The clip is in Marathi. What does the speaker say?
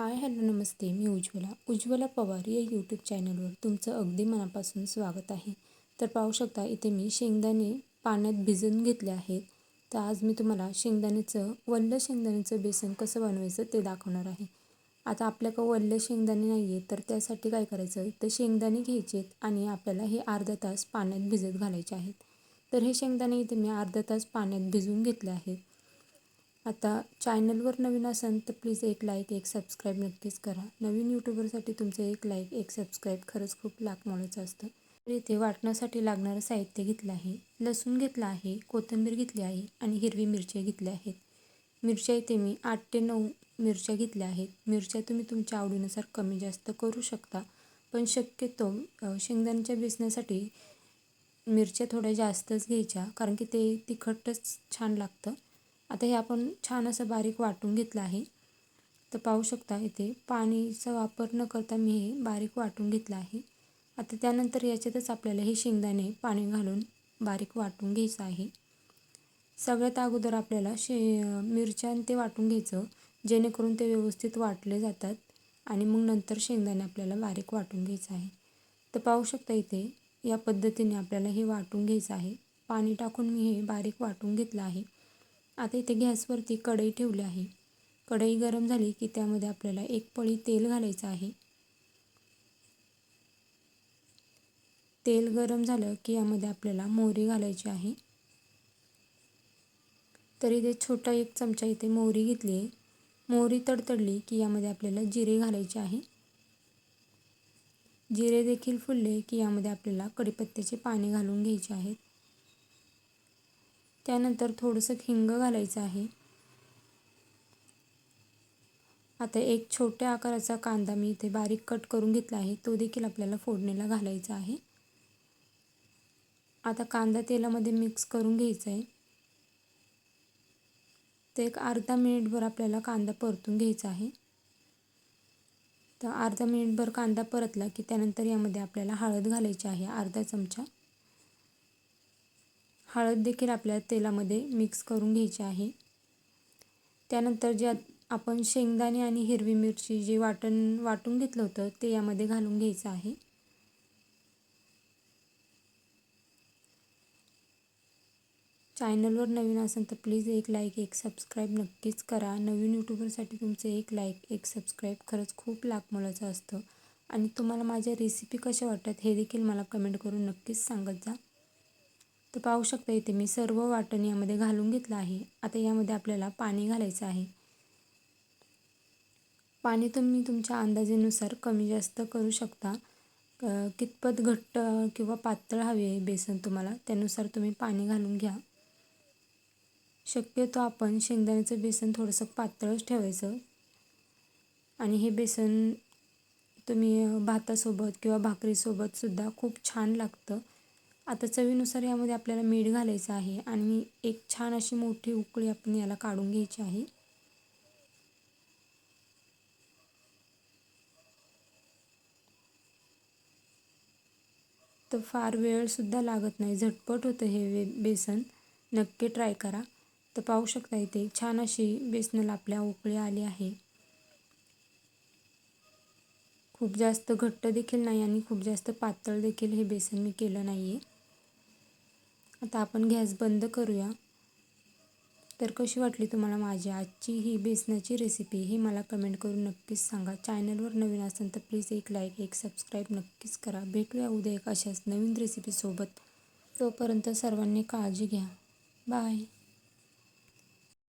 हाय हॅलो नमस्ते. मी उज्ज्वला. उज्ज्वला पवार या यूट्यूब चॅनलवर तुमचं अगदी मनापासून स्वागत आहे. तर पाहू शकता इथे मी शेंगदाणे पाण्यात भिजवून घेतले आहेत. तर आज मी तुम्हाला शेंगदाण्याचं वल्ल शेंगदाण्याचं बेसन कसं बनवायचं ते दाखवणार आहे. आता आपल्याकडं वल्ल शेंगदाणे नाही आहे तर त्यासाठी काय करायचं? तर शेंगदाणे घ्यायचे आणि आपल्याला हे अर्धा तास पाण्यात भिजत घालायचे आहेत. तर हे शेंगदाणे इथे मी अर्धा तास पाण्यात भिजवून घेतले आहेत. आता चॅनलवर नवीन असाल तर प्लीज एक लाईक एक सबस्क्राईब नक्कीच करा. नवीन यूट्यूबरसाठी तुमचं एक लाईक एक सबस्क्राईब खरंच खूप लाखमोलाचं असतं. तर इथे वाटण्यासाठी लागणारं साहित्य घेतलं आहे. लसूण घेतला आहे कोथिंबीर घेतली आहे आणि हिरवी मिरच्या घेतल्या आहेत. मिरच्या इथे मी आठ ते नऊ मिरच्या घेतल्या आहेत. मिरच्या तुम्ही तुमच्या आवडीनुसार कमी जास्त करू शकता. पण शक्यतो शेंगदाण्याच्या बेसण्यासाठी मिरच्या थोड्या जास्तच घ्यायच्या. कारण की ते तिखटच छान लागतं. आता हे आपण छान असं बारीक वाटून घेतलं आहे. तर पाहू शकता इथे पाणीचा वापर न करता मी हे बारीक वाटून घेतलं आहे. आता त्यानंतर याच्यातच आपल्याला हे शेंगदाणे पाणी घालून बारीक वाटून घ्यायचं आहे. सगळ्यात अगोदर आपल्याला शे मिरच्या ते वाटून घ्यायचं जेणेकरून ते व्यवस्थित वाटले जातात आणि मग नंतर शेंगदाणे आपल्याला बारीक वाटून घ्यायचं आहे. तर पाहू शकता इथे या पद्धतीने आपल्याला हे वाटून घ्यायचं आहे. पाणी टाकून मी हे बारीक वाटून घेतलं आहे. आता इथे गॅसवरती कढई ठेवली आहे. कढई गरम झाली की त्यामध्ये आपल्याला एक पळी तेल घालायचं आहे. तेल गरम झालं की यामध्ये आपल्याला मोहरी घालायची आहे. तर इथे छोटा एक चमचा इथे मोहरी घेतली आहे. मोहरी तडतडली की यामध्ये आपल्याला जिरे घालायचे आहे. जिरे देखील फुलले की यामध्ये आपल्याला कडीपत्त्याचे पाणी घालून घ्यायचे आहेत. त्यानंतर थोडंसं हिंग घालायचं आहे. आता एक छोट्या आकाराचा कांदा मी इथे बारीक कट करून घेतला आहे. तो देखील आपल्याला फोडणीला घालायचा आहे. आता कांदा तेलामध्ये मिक्स करून घ्यायचा आहे. तर एक अर्धा मिनिटभर आपल्याला कांदा परतून घ्यायचा आहे. तर अर्धा मिनिटभर कांदा परतला की त्यानंतर यामध्ये आपल्याला हळद घालायची आहे अर्धा चमचा. हळद देखील आपल्याला तेलामध्ये मिक्स करून घ्यायची आहे. त्यानंतर जे आपण शेंगदाणे आणि हिरवी मिरची जे वाटण वाटून घेतलं होतं ते यामध्ये घालून घ्यायचं आहे. चॅनलवर नवीन असेल तर प्लीज एक लाईक एक सबस्क्राईब नक्कीच करा. नवीन यूट्यूबरसाठी तुमचं एक लाईक एक सबस्क्राईब खरंच खूप लाख मोलाचं असतं. आणि तुम्हाला माझ्या रेसिपी कशा वाटतात हे देखील मला कमेंट करून नक्कीच सांगत जा. तर पाहू शकता इथे मी सर्व वाटण यामध्ये घालून घेतलं आहे. आता यामध्ये आपल्याला पाणी घालायचं आहे. पाणी तुम्ही तुमच्या अंदाजेनुसार कमी जास्त करू शकता. कितपत घट्ट किंवा पातळ हवे आहे बेसन तुम्हाला त्यानुसार तुम्ही पाणी घालून घ्या. शक्यतो आपण शेंगदाण्याचं बेसन थोडंसं पातळच ठेवायचं. आणि हे बेसन तुम्ही भातासोबत किंवा भाकरीसोबतसुद्धा खूप छान लागतं. आता चवीनुसार यामध्ये आपल्याला मीठ घालायचं आहे आणि एक छान अशी मोठी उकळी आपण याला काढून घ्यायची आहे. तर फार वेळसुद्धा लागत नाही झटपट होतं हे वे बेसन. नक्की ट्राय करा. तर पाहू शकता इथे छान अशी बेसनाला आपल्या उकळी आली आहे. खूप जास्त घट्ट देखील नाही आणि खूप जास्त पातळ देखील हे बेसन मी केलं नाही आहे आता आपण गॅस बंद करूया. तर कशी वाटली तुम्हाला माझी आजची ही बेसनाची रेसिपी ही मला कमेंट करून नक्कीच सांगा. चॅनलवर नवीन असेल तर प्लीज एक लाईक एक सबस्क्राईब नक्कीच करा. भेटूया उद्या एक अशाच नवीन रेसिपीसोबत तोपर्यंत सर्वांनी काळजी घ्या. बाय